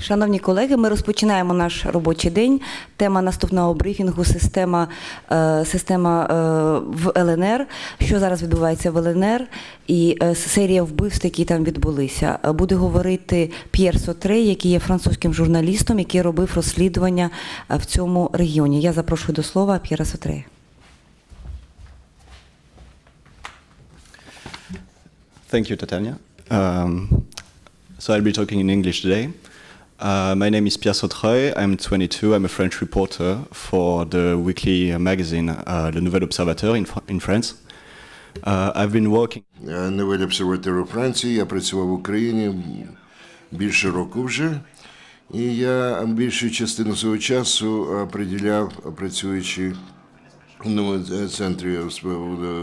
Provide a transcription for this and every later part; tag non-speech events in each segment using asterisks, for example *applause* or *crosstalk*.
Шановні колеги, ми розпочинаємо наш робочий день. Тема наступного брифінгу система, е, система е, в ЛНР. Що зараз відбувається в ЛНР і е, серія вбивств, які там відбулися. Буде говорити П'єр Сотре, який є французьким журналістом, який робив розслідування в цьому регіоні. Я запрошую до слова П'єра Сотре. Thank you, Tatiana. Um, so I'll be talking in English today. Uh, my name is Pierre Sautreuil. I'm 22. I'm a French reporter for the weekly magazine uh, Le Nouvel Observateur in, Fr- in France. Uh, I've been working. Я Невель обсерватор у Франції, я працював в Україні більше року вже. І я більшу частину свого часу е, приділяв, працюючи в новому центрі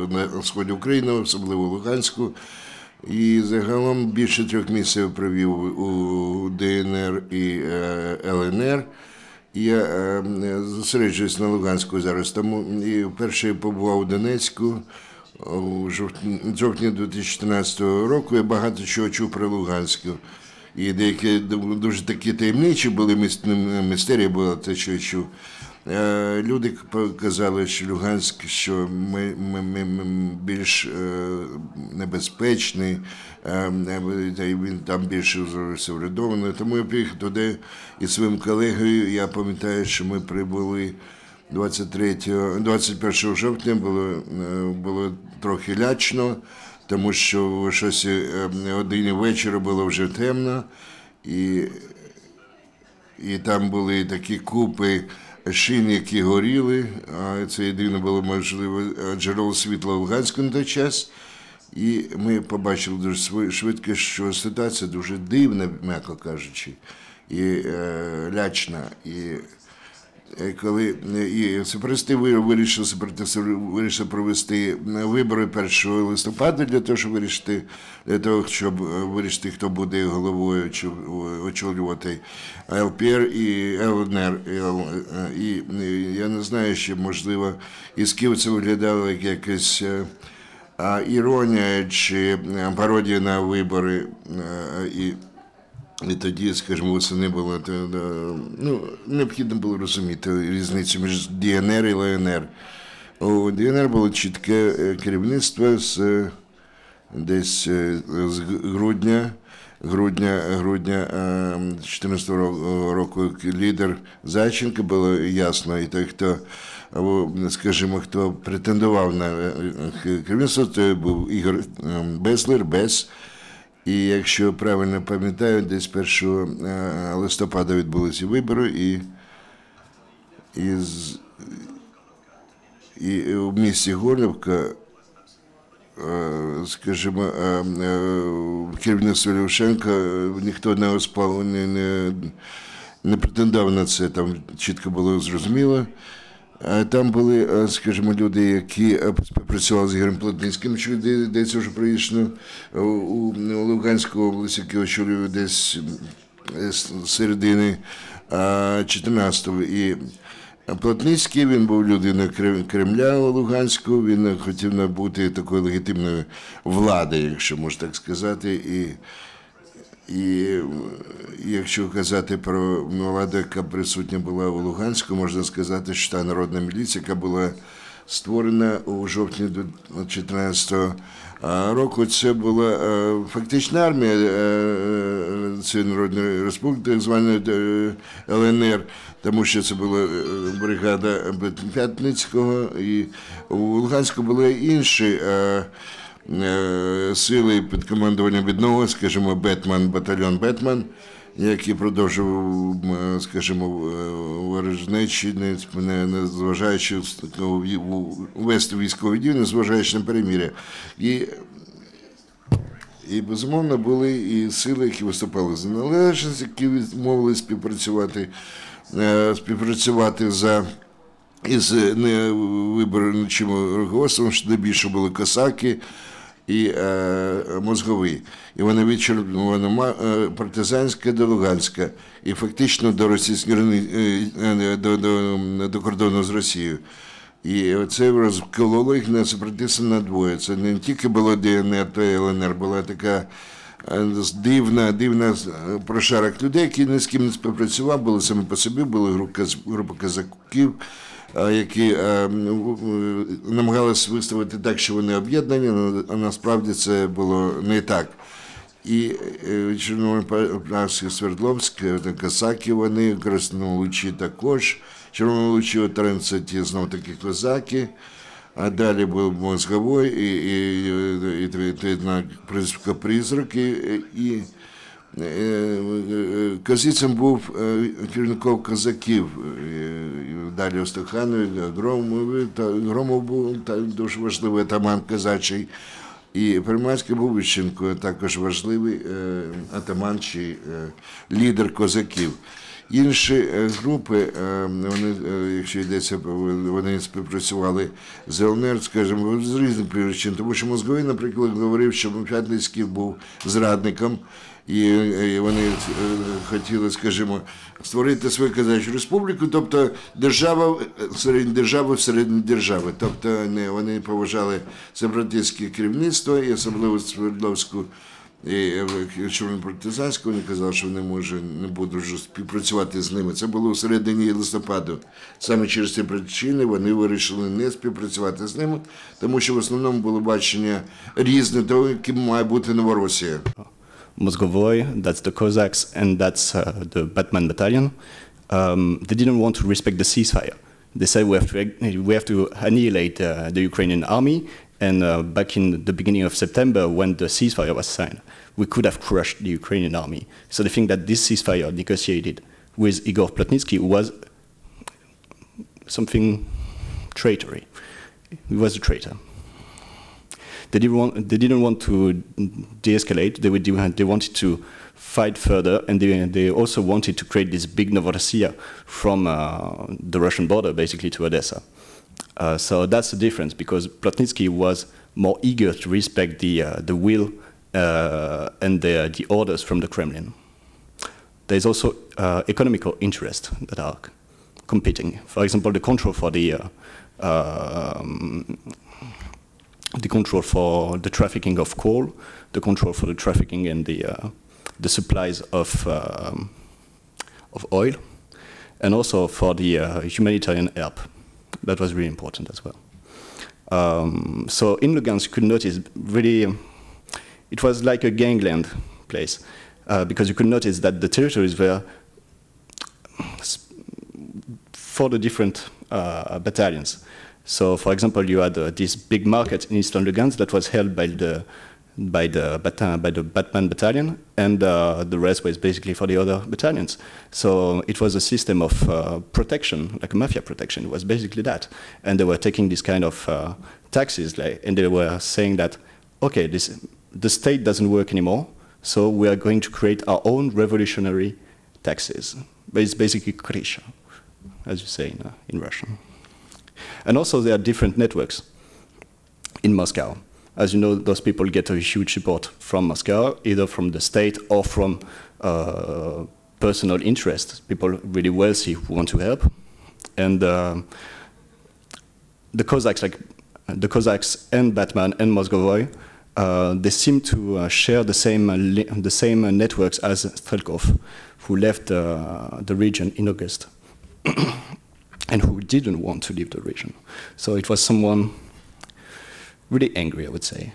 на сході України, особливо Луганську. І загалом більше трьох місяців провів у ДНР і е, ЛНР. Я е, зосереджуюсь на Луганську зараз. Тому і вперше побував у Донецьку у жовтні, жовтні 2014 року. Я багато чого чув про Луганську. І деякі дуже такі таємничі були міс- мистерія була те, що я чув. Е, Люди казали, що Луганськ, що ми, ми, ми, ми більш е, небезпечний, е, він там більше усвідомлений. Тому я приїхав туди із своїм колегою. Я пам'ятаю, що ми прибули 23, 21 жовтня було, було трохи лячно, тому що о 6 годині вечора було вже темно, і, і там були такі купи шин, які горіли. А це єдине було можливо е, джерело світла Луганську на той час. І ми побачили дуже швидко, що ситуація дуже дивна, м'яко кажучи, і е, лячна. І коли е, і сепаратисти ви- вирішили сепаратисти вирішили провести е, вибори 1 листопада для того, щоб вирішити для того, щоб е, вирішити, хто буде головою чи е, очолювати ЛПР і ЛНР. І, е, е, я не знаю, ще можливо із Києва це виглядало як якась. е, а, іронія чи е, пародія на вибори е, і і тоді, скажімо, восени було ну, необхідно було розуміти різницю між ДНР і ЛНР. У ДНР було чітке е, керівництво з е, десь е, з грудня, грудня, грудня 2014 року лідер Зайченко було ясно, і той, хто або, скажімо, хто претендував на керівництво, то був Ігор е, Безлер, Без. І якщо правильно пам'ятаю, десь 1 е, листопада відбулися вибори, і, і, і в місті Горлівка, е, скажімо, е, керівництво Левшенка ніхто не оспав, не, не, не претендував на це, там чітко було зрозуміло. А Там були, е, скажімо, люди, які е, співпрацювали з Ігорем Плотницьким, що де- йдеться вже проїжджено у Луганську область, який очолює десь е, з середини а, 14-го. І Плотницький, він був людиною Крем- Кремля у Луганську, він хотів набути такої легітимної влади, якщо можна так сказати. І і якщо казати про владу, яка присутня була у Луганську, можна сказати, що та народна міліція, яка була створена у жовтні 2014 року, це була е, фактична армія е, цієї народної республіки, так званої е, ЛНР, тому що це була бригада П'ятницького, і у Луганську були інші. Е, е, сили під командуванням одного, скажімо, Бетман, батальйон Бетман, який продовжував, скажімо, в- ворожнечі, не, зважаючи вести військові дії, не зважаючи на переміря. І і безумовно були і сили, які виступали за незалежність, які відмовились співпрацювати, е, співпрацювати за із не виборчим руководством, що більше були косаки і е, мозгові. І вони відчерпнули ма- е, партизанська до Луганська і фактично до російської е, е, до, до, до кордону з Росією. І це розкололо їх на сепаратистів на двоє. Це не тільки було ДНР та ЛНР, була така дивна, дивна прошарок людей, які ні з ким не співпрацював, були самі по собі, були група, група казаків, які е, е, намагалися виставити так, що вони об'єднані, а насправді це було не так. І е, Свердловськ, е, Косаки, вони, Краснолучі також, Чорнолучі 13 знов таки козаки, а далі був мозговой і, і, і, і, відповідно, призвка призрак, і, і е, е, Козицем був е, керівником козаків, е, далі Остаханові, Громов, Громов був та, дуже важливий атаман козачий. І Примацький був Іщенко, також важливий е, атаман чи е, лідер козаків. Інші е, групи, е, вони, е, якщо йдеться, вони співпрацювали з ЛНР, скажімо, з різних причин. Тому що Мозговий, наприклад, говорив, що П'ятницький був зрадником, і, і вони е, хотіли, скажімо, створити свою казачу республіку, тобто держава е, середня держава всередині держави. Тобто не, вони поважали сепаратистське керівництво і особливо Свердловську і чорнопартизанську, вони казали, що вони може не будуть співпрацювати з ними. Це було у середині листопаду. Саме через ці причини вони вирішили не співпрацювати з ними, тому що в основному було бачення різне того, яким має бути Новоросія. Mozgovoi, that's the Cossacks, and that's uh, the Batman battalion. Um, they didn't want to respect the ceasefire. They said we have to, we have to annihilate uh, the Ukrainian army. And uh, back in the beginning of September, when the ceasefire was signed, we could have crushed the Ukrainian army. So they think that this ceasefire negotiated with Igor Plotnitsky was something traitory. He was a traitor. They didn't want, they didn't want to de-escalate. They, would, they wanted to fight further, and they, they also wanted to create this big Novorossiya from uh, the Russian border, basically, to Odessa. Uh, so that's the difference, because Plotnitsky was more eager to respect the, uh, the will uh, and the, the orders from the Kremlin. There's also uh, economical interests that are competing. For example, the control for the uh, um, the control for the trafficking of coal, the control for the trafficking and the, uh, the supplies of, um, of oil, and also for the uh, humanitarian help. That was really important as well. Um, so in Lugansk, you could notice really, um, it was like a gangland place, uh, because you could notice that the territories were for the different uh, battalions. So, for example, you had uh, this big market in Eastern Lugansk that was held by the by the by the Batman battalion, and uh, the rest was basically for the other battalions. So it was a system of uh, protection, like mafia protection. It was basically that, and they were taking this kind of uh, taxes, like, and they were saying that, okay, this the state doesn't work anymore, so we are going to create our own revolutionary taxes. But it's basically krisha, as you say in, uh, in Russian. And also, there are different networks in Moscow. As you know, those people get a huge support from Moscow, either from the state or from uh, personal interests, people really wealthy who want to help. And uh, the Cossacks, like the Cossacks and Batman and Moscovoy, uh, they seem to uh, share the same, uh, the same uh, networks as Strelkov, who left uh, the region in August and who didn't want to leave the region. So it was someone really angry, I would say.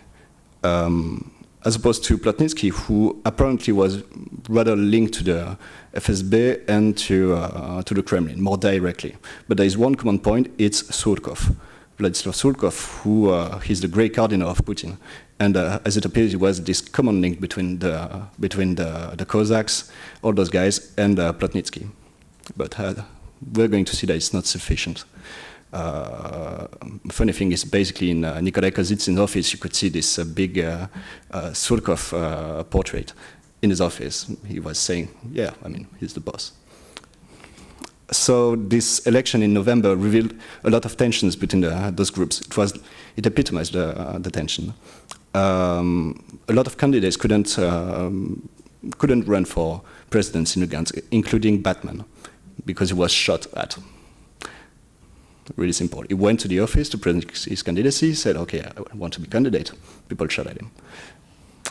Um, as opposed to Plotnitsky, who apparently was rather linked to the FSB and to, uh, to the Kremlin more directly. But there is one common point it's Surkov, Vladislav Surkov, who uh, he's the great Cardinal of Putin. And uh, as it appears, it was this common link between the, between the, the Cossacks, all those guys, and uh, Plotnitsky. But uh, we're going to see that it's not sufficient. Uh, funny thing is, basically in uh, Nikolai office, you could see this uh, big uh, uh, Surkov uh, portrait in his office. He was saying, "Yeah, I mean, he's the boss." So this election in November revealed a lot of tensions between the, those groups. It was, it epitomized the, the tension. Um, a lot of candidates couldn't um, couldn't run for president in Lugansk, including Batman, because he was shot at really simple. He went to the office to present his candidacy, said, okay, I want to be candidate. People shot at him.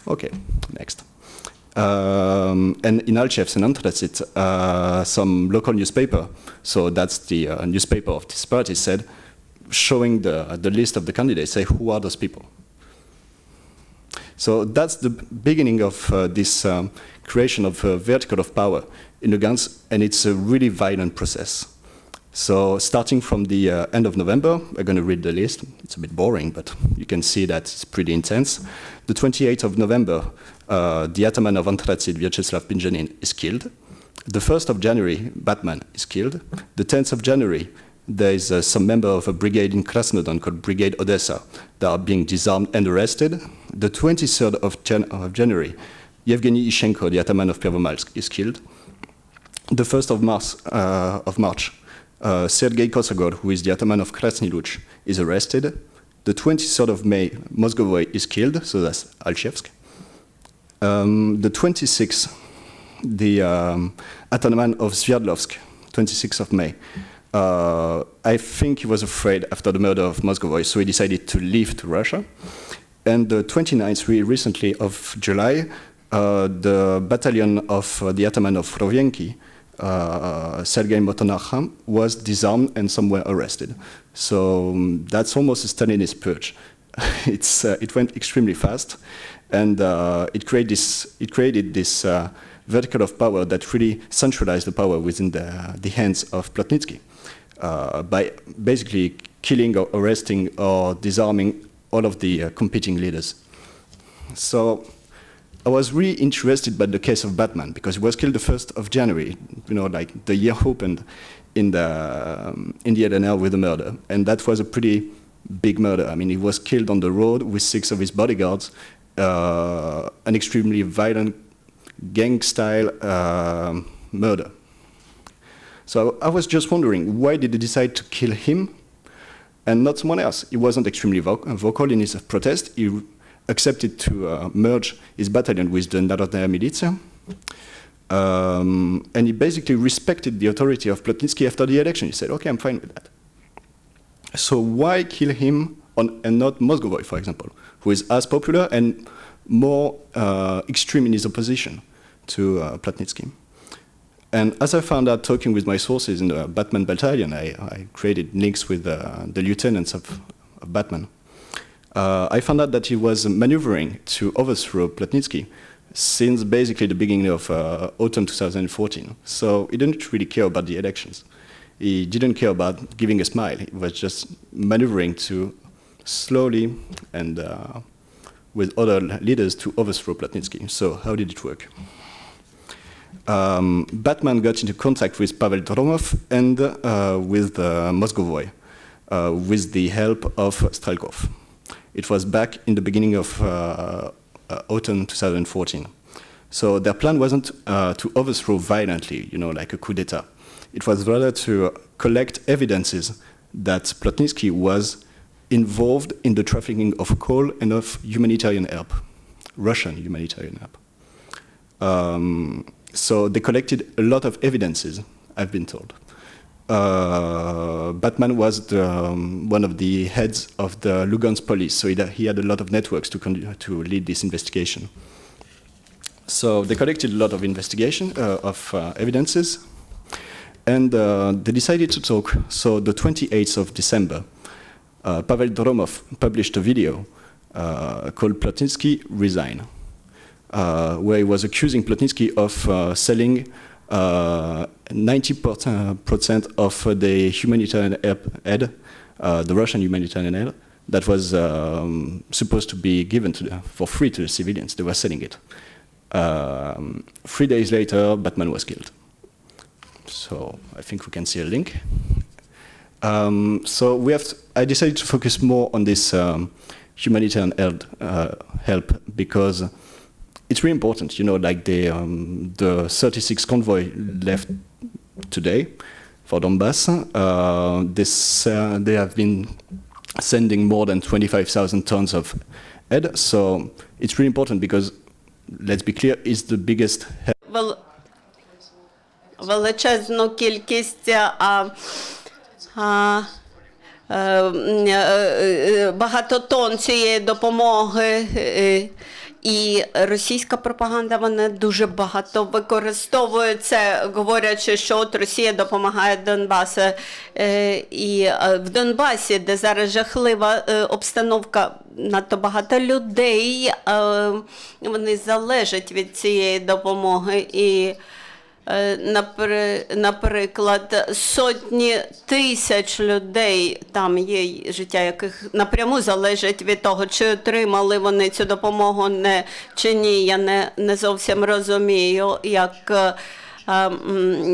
Okay, next. Um, and in Alchevsk and Anthracite, uh, some local newspaper, so that's the uh, newspaper of this party, said, showing the, the list of the candidates, say, who are those people? So that's the beginning of uh, this um, creation of a vertical of power in Lugansk, and it's a really violent process. So starting from the uh, end of November, I'm going to read the list. It's a bit boring, but you can see that it's pretty intense. The 28th of November, uh, the ataman of Anthracite, Vyacheslav Pinjanin, is killed. The 1st of January, Batman is killed. The 10th of January, there is uh, some member of a brigade in Krasnodon called Brigade Odessa that are being disarmed and arrested. The 23rd of, Jan- of January, Yevgeny Ishenko, the ataman of Pervomalsk, is killed. The 1st of, Mars, uh, of March, uh, Sergei Kosogor, who is the ataman of Krasny Luch, is arrested. The 23rd of May, Mozgovoy is killed, so that's Alchevsk. Um, the 26th, the um, ataman of Sverdlovsk, 26th of May. Uh, I think he was afraid after the murder of Moscow, so he decided to leave to Russia. And the 29th, really recently of July, uh, the battalion of uh, the ataman of Rovienki, uh, Sergei Motonacham, was disarmed and somewhere arrested. So um, that's almost a Stalinist purge. *laughs* it's, uh, it went extremely fast, and uh, it, created this, it created this uh, vertical of power that really centralized the power within the, the hands of Plotnitsky uh, by basically killing or arresting or disarming all of the competing leaders. So I was really interested by the case of Batman because he was killed the 1st of January, you know, like the year opened in the, um, in the LNR with a murder. And that was a pretty big murder. I mean, he was killed on the road with six of his bodyguards, uh, an extremely violent gang style uh, murder. So I was just wondering, why did they decide to kill him and not someone else? He wasn't extremely voc- vocal in his protest. He accepted to uh, merge his battalion with the Narodnaya Militia. Um, and he basically respected the authority of Plotnitsky after the election. He said, okay, I'm fine with that. So why kill him on, and not Moscow, for example, who is as popular and more uh, extreme in his opposition to uh, Plotnitsky? And as I found out talking with my sources in the Batman battalion, I, I created links with uh, the lieutenants of, of Batman. Uh, I found out that he was maneuvering to overthrow Plotnitsky since basically the beginning of uh, autumn 2014. So he didn't really care about the elections. He didn't care about giving a smile. He was just maneuvering to slowly and uh, with other leaders to overthrow Plotnitsky. So how did it work? um, Batman got into contact with Pavel Dromov and uh, with uh, uh, with the help of Strelkov. It was back in the beginning of uh, uh, autumn 2014. So their plan wasn't uh, to overthrow violently, you know, like a coup d'etat. It was rather to collect evidences that Plotnitsky was involved in the trafficking of coal and of humanitarian help, Russian humanitarian help. Um, so they collected a lot of evidences, I've been told. Uh, Batman was the, um, one of the heads of the Lugansk police, so he, had a lot of networks to, to lead this investigation. So they collected a lot of investigation uh, of uh, evidences, and uh, they decided to talk. So the 28th of December, uh, Pavel Dromov published a video uh, called Plotnitsky Resign where he was accusing Plotnitsky of selling 90% of the humanitarian aid, uh, the Russian humanitarian aid, that was um, supposed to be given to the, for free to the civilians. They were selling it. Um, three days later, Batman was killed. So I think we can see a link. Um, so we have. To, I decided to focus more on this um, humanitarian help, uh, help because it's really important. You know, like the um, the 36 convoy left today for Donbass. Uh, this uh, they have been sending more than 25,000 tons of aid. So it's really important because let's be clear, it's the biggest help вел- величезну кількість а, а, е, м, е, е, багато тонн цієї допомоги. І російська пропаганда вона дуже багато використовує це, говорячи, що от Росія допомагає Донбасу. Е, І е, в Донбасі, де зараз жахлива е, обстановка, надто багато людей, вони залежать від цієї допомоги. І Наприклад, сотні тисяч людей там є життя, яких напряму залежить від того, чи отримали вони цю допомогу не чи ні. Я не, не зовсім розумію, як е, е,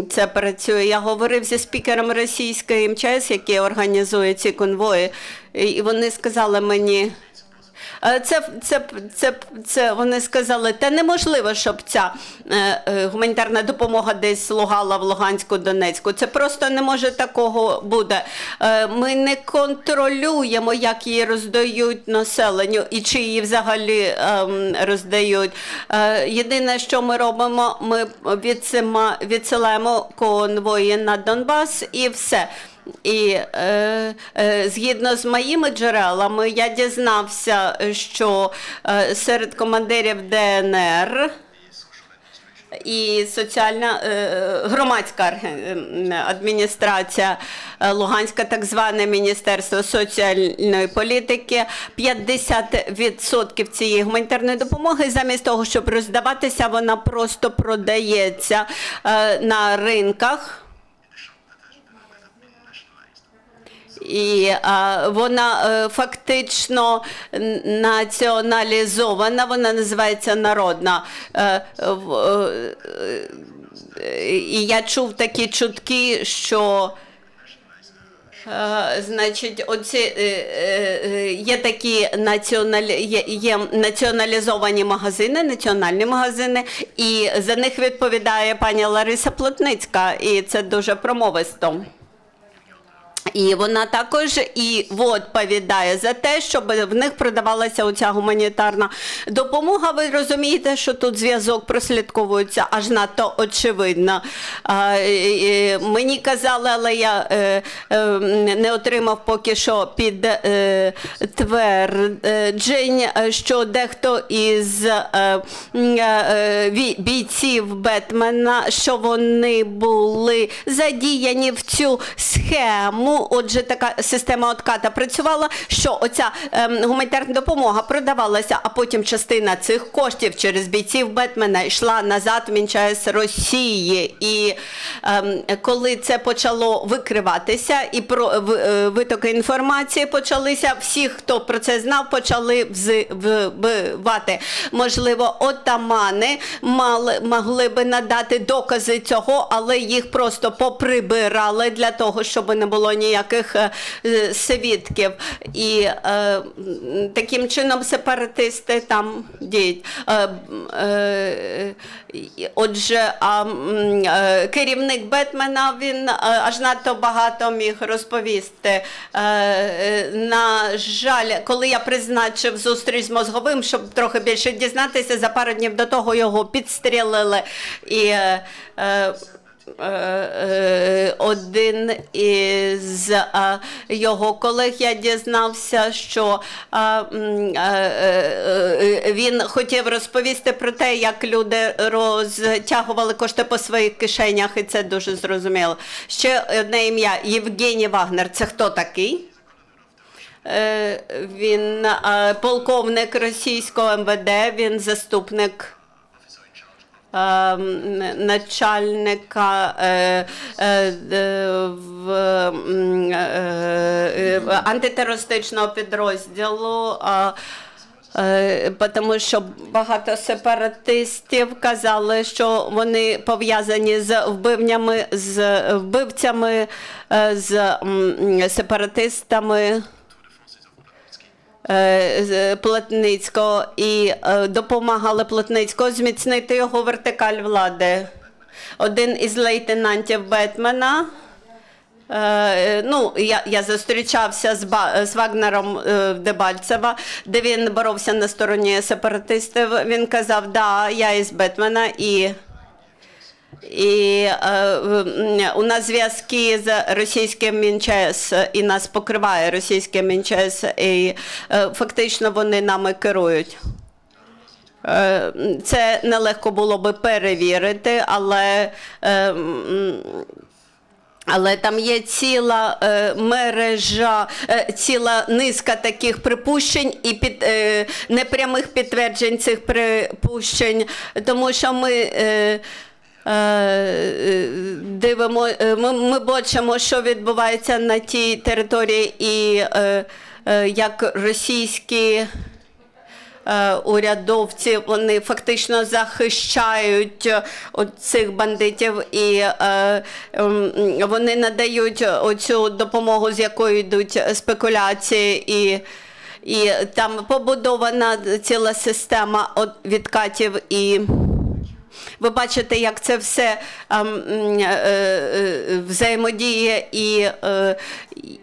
це працює. Я говорив зі спікером російської МЧС, який організує ці конвої, і вони сказали мені. Е, Це, це, це, це вони сказали, та неможливо, щоб ця е, е, гуманітарна допомога десь слугала в Луганську, Донецьку. Це просто не може такого буде. Ми не контролюємо, як її роздають населенню і чи її взагалі ем, роздають. Єдине, що ми робимо, ми відсилаємо конвої на Донбас і все. І е, е, згідно з моїми джерелами, я дізнався, що е, серед командирів ДНР і соціальна е, громадська е, адміністрація е, Луганська, так зване Міністерство соціальної політики, 50% цієї гуманітарної допомоги, замість того, щоб роздаватися, вона просто продається е, на ринках. І а, вона е, фактично націоналізована, вона називається народна. Е, е, і я чув такі чутки, що. Значить, оці є такі націоналі... є, є націоналізовані магазини, національні магазини, і за них відповідає пані Лариса Плотницька, і це дуже промовисто. І вона також і відповідає за те, щоб в них продавалася оця гуманітарна допомога. Ви розумієте, що тут зв'язок прослідковується аж надто очевидно. Мені казали, але я е, е, не отримав поки що підтверджень, що дехто із е, е, бійців Бетмена, що вони були задіяні в цю схему. Отже, така система отката працювала, що оця ем, гуманітарна допомога продавалася, а потім частина цих коштів через бійців Бетмена йшла назад в МЧС Росії. І ем, коли це почало викриватися і про в- е, витоки інформації почалися, всі, хто про це знав, почали взи- вбивати. Можливо, отамани мали, могли би надати докази цього, але їх просто поприбирали для того, щоб не було ніяких е, свідків. І е, таким чином сепаратисти там діють. Е, Отже, а, керівник Бетмена він аж надто багато міг розповісти. На жаль, коли я призначив зустріч з мозговим, щоб трохи більше дізнатися, за пару днів до того його підстрілили. І один із його колег я дізнався, що е, він хотів розповісти про те, як люди розтягували кошти по своїх кишенях, і це дуже зрозуміло. Ще одне ім'я Євгеній Вагнер. Це хто такий? Е, Він полковник російського МВД, він заступник начальника е, е, е, антитерористичного підрозділу. Тому що багато сепаратистів казали, що вони пов'язані з вбивнями, з вбивцями, з сепаратистами. Е, з Плотницького і е, допомагали Плотницького зміцнити його вертикаль влади. Один із лейтенантів Бетмена. Е, ну, я, я зустрічався з, Ба, з Вагнером е, Дебальцева, де він боровся на стороні сепаратистів. Він казав, да, я із Бетмена і. І е, у нас зв'язки з російським МінЧС, і нас покриває російське МінЧС, і е, фактично вони нами керують. Е, Це нелегко було би перевірити, але, е, але там є ціла е, мережа, е, ціла низка таких припущень і під, е, непрямих підтверджень цих припущень, тому що ми. Е, Дивимо, е, ми, ми бачимо, що відбувається на тій території, і е, е, як російські е, урядовці вони фактично захищають е, цих бандитів і е, ем, вони надають оцю допомогу, з якою йдуть спекуляції і. І там побудована ціла система відкатів і ви бачите, як це все ем, е, е, взаємодіє і, е,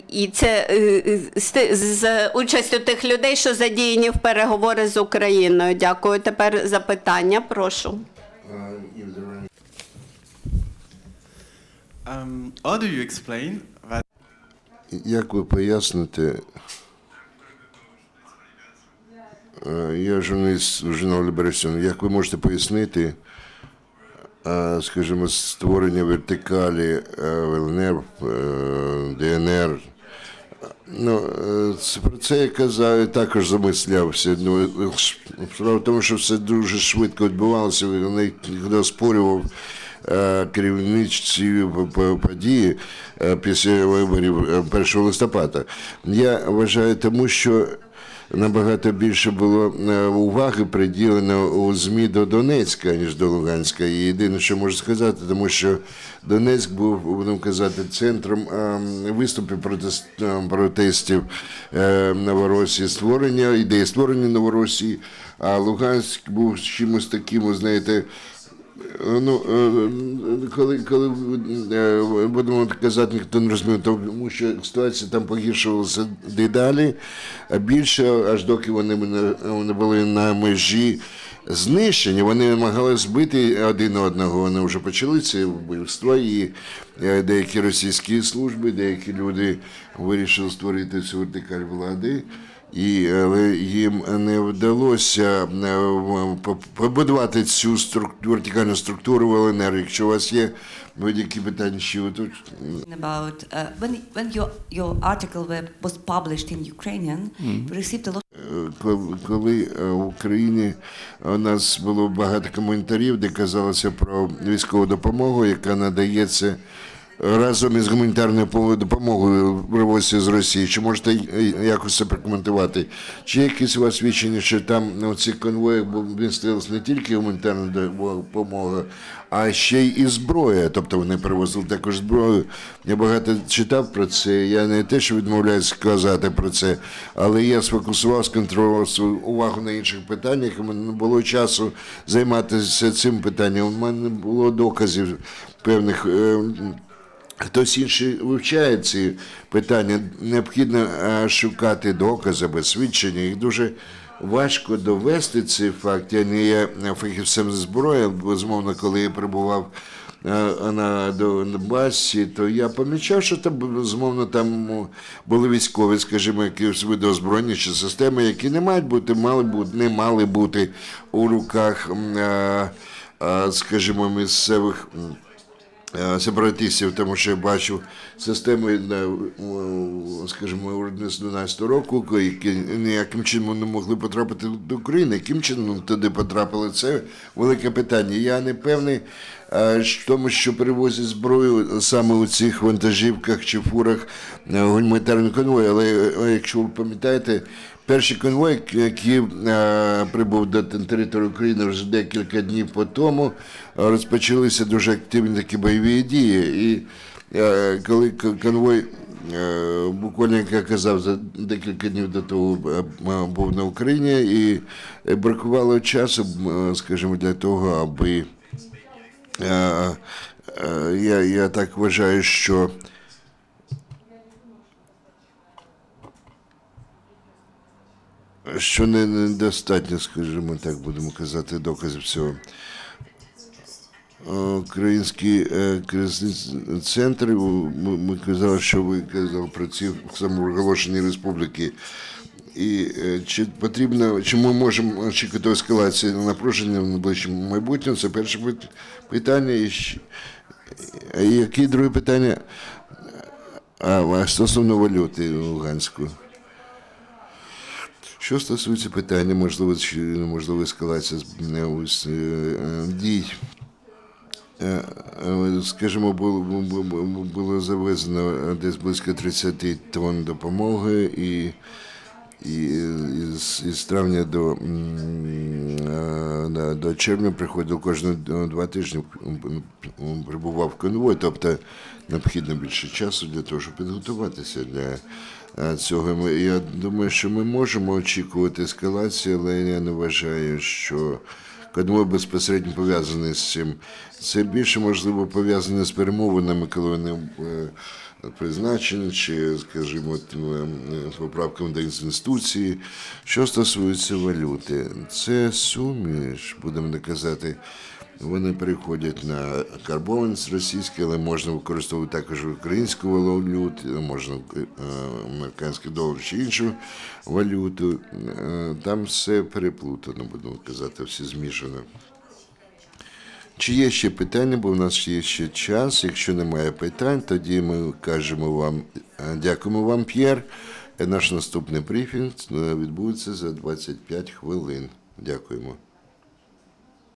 і це е, з, з участю тих людей, що задіяні в переговори з Україною. Дякую. Тепер запитання, прошу. Um, how do you explain that Як ви поясните, е, я журналіст журналу Ліберасіон, як ви можете пояснити, е, скажімо, створення вертикалі е, ЛНР, е, ДНР? Ну, е, про це я казав, також замислявся. Ну, справа в тому, що все дуже швидко відбувалося, оспорював е, керівничці події е, після виборів е, 1 листопада. Я вважаю, тому що набагато більше було е, уваги приділено у ЗМІ до Донецька, ніж до Луганська. І єдине, що можу сказати, тому що Донецьк був, будемо казати, центром е, виступів протест, е, протестів Новоросії, створення, ідеї створення Новоросії, а Луганськ був чимось таким, знаєте, Ну, е, коли, коли е, будемо казати, ніхто не розуміє, тому що ситуація там погіршувалася дедалі, а більше, аж доки вони вони були на межі знищення, вони намагалися збити один одного. Вони вже почали це вбивство, і е, деякі російські служби, деякі люди вирішили створити цю вертикаль влади. І їм не вдалося е, побудувати цю структуру, вертикальну структуру в ЛНР. Якщо у вас є будь-які питання, що ви тут About uh, when when your your article was published in Ukrainian, we received a lot Е, коли- е, в Україні у нас було багато коментарів, де казалося про військову допомогу, яка надається разом із гуманітарною допомогою привозиться з Росії. Чи можете е, якось це прокоментувати? Чи якісь у вас свідчення, що там у цих конвоях бу- містилась не тільки гуманітарна допомога, а ще й зброя. Тобто вони привозили також зброю. Я багато читав про це. Я не те, що відмовляюся сказати про це, але я сфокусував, сконтролював свою увагу на інших питаннях. і мене не було часу займатися цим питанням. У мене не було доказів певних. Е, Хтось інший вивчає ці питання. Необхідно е, шукати докази свідчення. Їх дуже важко довести цей факт. Я не є фахівцем з зброї, безумовно, коли я перебував е, на Донбасі, то я помічав, що там безумовно там були військові, скажімо, якісь види чи системи, які не мають бути, мали бути, не мали бути у руках, е, е, скажімо, місцевих. Е, сепаратистів, тому що я бачу системи, е, скажімо, з 12 року, які ніяким чином не могли потрапити до України. Яким чином туди потрапили? Це велике питання. Я не певний е, в тому, що перевозять зброю саме у цих вантажівках чи фурах е, гуманітарних конвоїв. Але е, якщо ви пам'ятаєте, Перший конвой, який е, прибув до території України вже декілька днів по тому, е, розпочалися дуже активні такі бойові дії. І е, коли конвой, е, буквально, як я казав, за декілька днів до того е, був на Україні, і е, бракувало часу, скажімо, для того, аби е, е, я, я так вважаю, що. що не- недостатньо, скажімо так, будемо казати, доказів цього. Е, Український е, кризисний центр, ми казали, що ви казали про ці самооголошені республіки. І е, чи потрібно, чи ми можемо очікувати ескалації напруження в найближчому майбутньому? Це перше питання. І, які друге питання? А, стосовно валюти Луганську. Що стосується питання, можливо, чи можливо ескалація е, дій. Е, Скажімо, було, було- завезено десь близько 30 тонн допомоги, і із, із травня до, е, до червня приходив кожні два тижні прибував конвой, тобто необхідно більше часу для того, щоб підготуватися для е, цього. Я думаю, що ми можемо очікувати ескалації, але я не вважаю, що конвой безпосередньо пов'язаний з цим. Це більше можливо пов'язане з перемовинами, коли вони е, призначені, чи, скажімо, е, поправками до інституції. Що стосується валюти, це суміш, будемо не казати. Вони переходять на карбованець російський, але можна використовувати також українську валюту, можна е, американський долар чи іншу валюту. Е, Там все переплутано, будемо казати, все змішано. Чи є ще питання, бо в нас є ще час. Якщо немає питань, тоді ми кажемо вам е, дякуємо вам, П'єр. Наш наступний брифінг відбудеться за 25 хвилин. Дякуємо.